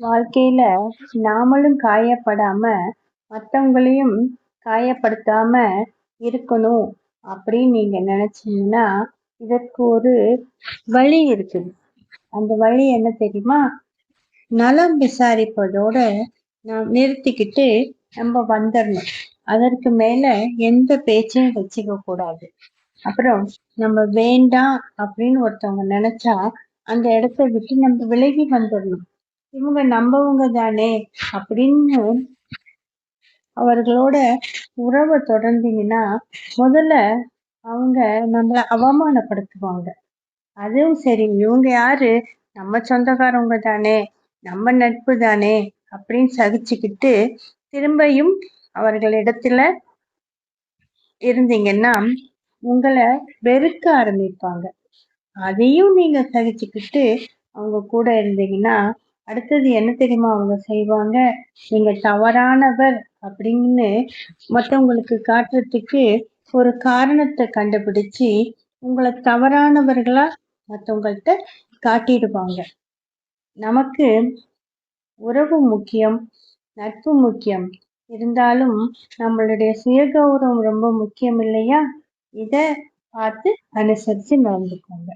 வாழ்க்கையில நாமளும் காயப்படாம மற்றவங்களையும் காயப்படுத்தாம இருக்கணும் அப்படின்னு நீங்க நினைச்சீங்கன்னா இதற்கு ஒரு வழி இருக்குது அந்த வழி என்ன தெரியுமா? நலம் விசாரிப்பதோட நாம் நிறுத்திக்கிட்டு நம்ம வந்துடணும் அதற்கு மேல எந்த பேச்சையும் வச்சுக்க கூடாது. அப்புறம் நம்ம வேண்டாம் அப்படின்னு ஒருத்தவங்க நினைச்சா அந்த இடத்த விட்டு நம்ம விலகி வந்துடணும் இவங்க நம்பவங்க தானே அப்படின்னு அவர்களோட உறவை தொடர்ந்தீங்கன்னா முதல்ல அவங்க நம்மள அவமானப்படுத்துவாங்க. அதுவும் சரி இவங்க யாரு? நம்ம சொந்தக்காரவங்க தானே நம்ம நட்பு தானே அப்படின்னு சகிச்சுக்கிட்டு திரும்பியும் அவர்களிடத்துல இருந்தீங்கன்னா உங்களை வெறுக்க ஆரம்பிப்பாங்க. அதையும் நீங்க சகிச்சுக்கிட்டு அவங்க கூட இருந்தீங்கன்னா அடுத்தது என்ன தெரியுமா அவங்க செய்வாங்க? நீங்க தவறானவர் அப்படின்னு மற்றவங்களுக்கு காட்டுறதுக்கு ஒரு காரணத்தை கண்டுபிடிச்சு உங்களை தவறானவர்களா மற்றவங்கள்ட்ட காட்டிடுவாங்க. நமக்கு உறவு முக்கியம் நட்பு முக்கியம். இருந்தாலும் நம்மளுடைய சுயகௌரவம் ரொம்ப முக்கியம் இல்லையா? இதை பார்த்து அனுசரித்து நடந்துக்கோங்க.